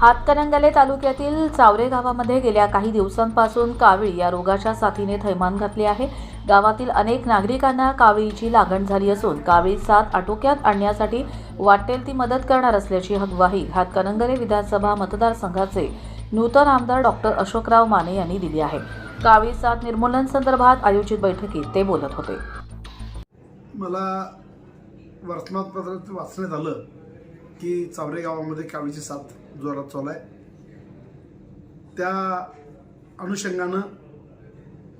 हातकणंगले तालुक्यातील चावरे गावामध्ये गेल्या काही दिवसांपासून कावळी या रोगाच्या साथीने थैमान घातले आहे. गावातील अनेक नागरिकांना कावळीची लागण झाली असून कावळी साथ आटोक्यात आणण्यासाठी वाटेल ती मदत करणार असल्याची हगवाही हातकणंगले विधानसभा मतदारसंघाचे नूतन आमदार डॉक्टर अशोकराव माने यांनी दिली आहे. कावळी साथ निर्मूलन संदर्भात आयोजित बैठकीत ते बोलत होते. मला वर्तमानपत्रात वाचण्यात आलं की चावरे गावामध्ये कावीची साथ जोरात चालू आहे. त्या अनुषंगानं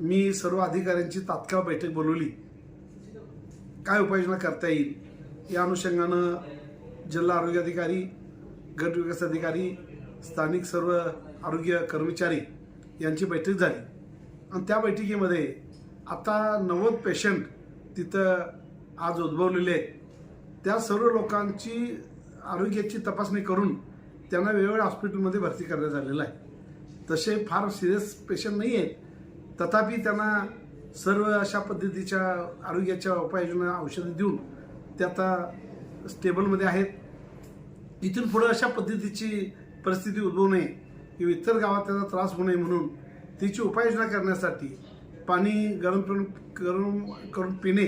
मी सर्व अधिकाऱ्यांची तात्काळ बैठक बोलवली. काय उपाययोजना करता येईल? या अनुषंगानं जिल्हा आरोग्य अधिकारी गट विकास अधिकारी स्थानिक सर्व आरोग्य कर्मचारी यांची बैठक झाली. आणि त्या बैठकीमध्ये आता नव्वद पेशंट तिथं आज उद्भवलेले आहेत. त्या सर्व लोकांची आरोग्याची तपासणी करून त्यांना वेगवेगळ्या हॉस्पिटलमध्ये भरती करण्यात आलेलं आहे. तसे फार सिरियस पेशंट नाही आहेत. तथापि त्यांना सर्व अशा पद्धतीच्या आरोग्याच्या उपाययोजना औषधं देऊन ते आता स्टेबलमध्ये आहेत. इथून पुढे अशा पद्धतीची परिस्थिती उद्भवू नये किंवा इतर गावात त्याचा त्रास होऊ नये म्हणून तिची उपाययोजना करण्यासाठी पाणी गरम करून गरम करून पिणे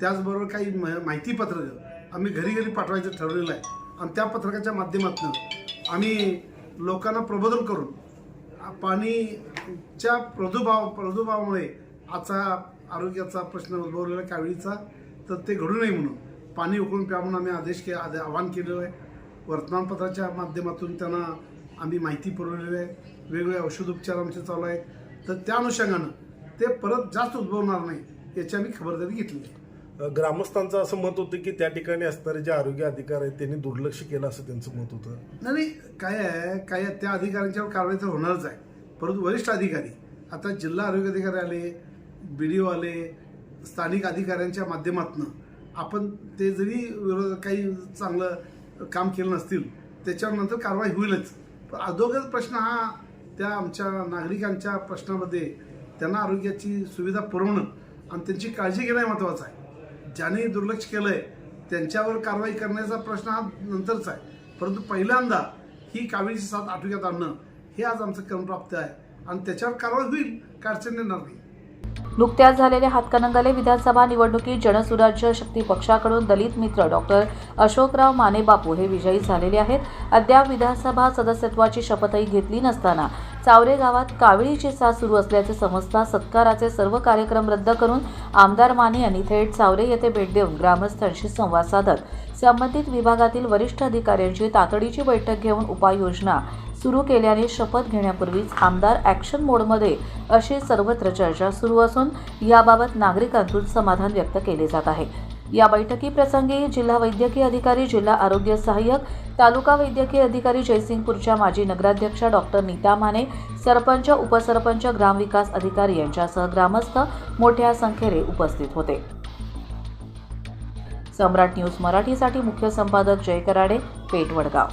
त्याचबरोबर काही माहितीपत्रकं आम्ही घरी घरी पाठवायचं ठरवलेलं आहे. आणि त्या पत्रकाच्या माध्यमातून आम्ही लोकांना प्रबोधन करून पाणीच्या प्रादुर्भाव प्रादुर्भावामुळे आजचा आरोग्याचा प्रश्न उद्भवलेला कावेळीचा तर ते घडू नये म्हणून. पाणी उकळून प्या म्हणून आम्ही आदेश के आदे- आवाहन केलेलं आहे. वर्तमानपत्राच्या माध्यमातून त्यांना आम्ही माहिती पुरवलेली आहे. वेगवेगळे औषधोपचार आमचे चालू आहेत. तर त्या अनुषंगानं ते परत जास्त उद्भवणार नाही याची आम्ही खबरदारी घेतली आहे. ग्रामस्थांचं असं मत होतं की त्या ठिकाणी असणारे जे आरोग्य अधिकारी आहेत त्यांनी दुर्लक्ष केलं असं त्यांचं मत होतं. नाही काय आहे काय आहे, त्या अधिकाऱ्यांच्यावर कारवाई तर होणारच आहे. परंतु वरिष्ठ अधिकारी आता जिल्हा आरोग्य अधिकारी आले बी डी ओ आले स्थानिक अधिकाऱ्यांच्या माध्यमातून आपण ते जरी विरोध काही चांगलं काम केलं नसतील त्याच्यावर नंतर कारवाई होईलच. पण अधोगत प्रश्न हा त्या आमच्या नागरिकांच्या प्रश्नामध्ये त्यांना आरोग्याची सुविधा पुरवणं आणि त्यांची काळजी घेणं हे महत्त्वाचं आहे. ज्याने दुर्लक्ष केलं आहे त्यांच्यावर कारवाई करण्याचा प्रश्न हा नंतरचा आहे. परंतु पहिल्यांदा ही कावीळीची साथ आटोक्यात आणणं हे आज आमचं क्रमप्राप्त आहे. आणि त्याच्यावर कारवाई होईल का अडचण येणार नाही. नुकत्याच झालेल्या हातकणंगले विधानसभा निवडणुकीत जनसुराज्य शक्ती पक्षाकडून दलित मित्र डॉक्टर अशोकराव माने बापू हे विजयी झालेले आहेत. अद्याप विधानसभा सदस्यत्वाची शपथही घेतली नसताना चावरे गावात कावळीची साथ सुरू असल्याचे समजता सत्काराचे सर्व कार्यक्रम रद्द करून आमदार माने यांनी थेट चावरे येथे भेट देऊन ग्रामस्थांशी संवाद साधत. संबंधित विभागातील वरिष्ठ अधिकाऱ्यांची तातडीची बैठक घेऊन उपाययोजना सुरू केल्याने शपथ घेण्यापूर्वीच आमदार ॲक्शन मोडमध्ये अशी सर्वत्र चर्चा सुरू असून याबाबत नागरिकांतून समाधान व्यक्त केले जात आहे. या बैठकीप्रसंगी जिल्हा वैद्यकीय अधिकारी जिल्हा आरोग्य सहाय्यक तालुका वैद्यकीय अधिकारी जयसिंगपूरच्या माजी नगराध्यक्षा डॉक्टर नीता माने सरपंच उपसरपंच ग्रामविकास अधिकारी यांच्यासह ग्रामस्थ मोठ्या संख्येने उपस्थित होते. सम्राट न्यूज मराठीसाठी मुख्य संपादक जय कराडे पेठ वडगाव